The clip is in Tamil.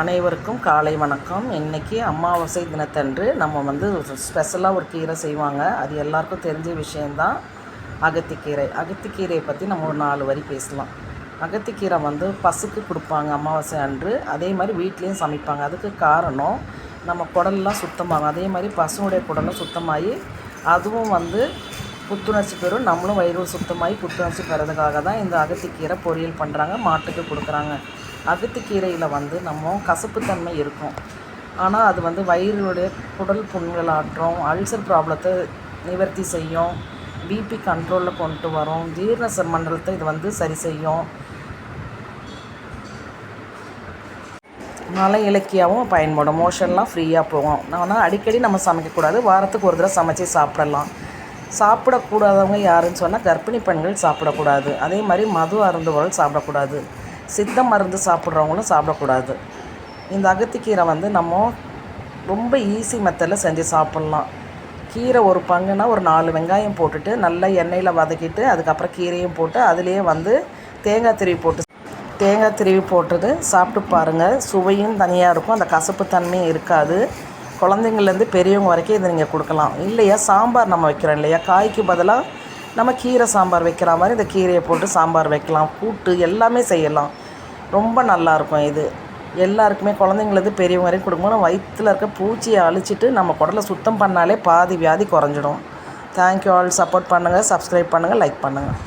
அனைவருக்கும் காலை வணக்கம். இன்றைக்கி அமாவாசை தினத்தன்று நம்ம வந்து ஸ்பெஷலாக ஒரு கீரை செய்வாங்க. அது எல்லாருக்கும் தெரிஞ்ச விஷயந்தான் அகத்திக்கீரை. அகத்திக்கீரையை பற்றி நம்ம ஒரு நாலு வரி பேசலாம். அகத்திக்கீரை வந்து பசுக்கு கொடுப்பாங்க அமாவாசை அன்று. அதே மாதிரி வீட்லேயும் சமைப்பாங்க. அதுக்கு காரணம் நம்ம குடல்லாம் சுத்தமாகும். அதே மாதிரி பசுனுடைய குடலும் சுத்தமாகி அதுவும் வந்து புத்துணர்ச்சி பெறும். நம்மளும் வயிறு சுத்தமாகி புத்துணர்ச்சி பெறதுக்காக தான் இந்த அகத்திக்கீரை பொரியல் பண்ணுறாங்க மாட்டுக்கு கொடுக்குறாங்க. அகத்திக்கீரையில் வந்து நம்ம கசப்புத்தன்மை இருக்கும். ஆனால் அது வந்து வயிறுடைய குடல் புண்கள் ஆற்றும் அல்சர் ப்ராப்ளத்தை நிவர்த்தி செய்யும் பிபி கண்ட்ரோலில் கொண்டு வரும் ஜீரண மண்டலத்தை இது வந்து சரி செய்யும். மலை இலக்கியாவும் பயன்படும். மோஷன்லாம் ஃப்ரீயாக போகும். ஆனால் அடிக்கடி நம்ம சமைக்கக்கூடாது. வாரத்துக்கு ஒரு தடவை சமைச்சு சாப்பிடலாம். சாப்பிடக்கூடாதவங்க யாருன்னு சொன்னால் கர்ப்பிணி பெண்கள் சாப்பிடக்கூடாது. அதே மாதிரி மது அருந்துவர்கள் சாப்பிடக்கூடாது. சித்த மருந்து சாப்பிட்றவங்களும் சாப்பிடக்கூடாது. இந்த அகத்திக்கீரை வந்து நம்ம ரொம்ப ஈஸி மெத்தடில் செஞ்சு சாப்பிட்லாம். கீரை ஒரு பங்குனா ஒரு நாலு வெங்காயம் போட்டுட்டு நல்லா எண்ணெயில் வதக்கிட்டு அதுக்கப்புறம் கீரையும் போட்டு அதுலேயே வந்து தேங்காய் திருவி போட்டு தேங்காய் திருவி போட்டது சாப்பிட்டு பாருங்கள் சுவையும் தனியாக இருக்கும். அந்த கசப்பு தன்மையும் இருக்காது. குழந்தைங்கள்லேருந்து பெரியவங்க வரைக்கும் இதை நீங்கள் கொடுக்கலாம். இல்லையா? சாம்பார் நம்ம வைக்கிறோம் இல்லையா? காய்க்கு பதிலாக நம்ம கீரை சாம்பார் வைக்கிற மாதிரி இந்த கீரையை போட்டு சாம்பார் வைக்கலாம். கூட்டு எல்லாமே செய்யலாம். ரொம்ப நல்லாயிருக்கும் இது. எல்லாருக்குமே குழந்தைங்களது பெரியவங்க வரைக்கும் கொடுக்கும்போது வயிற்றில் இருக்க பூச்சியை அழிச்சிட்டு நம்ம குடலை சுத்தம் பண்ணாலே பாதி வியாதி குறைஞ்சிடும். தேங்க்யூ ஆல் சப்போர்ட் பண்ணுங்கள் சப்ஸ்கிரைப் பண்ணுங்கள் லைக் பண்ணுங்கள்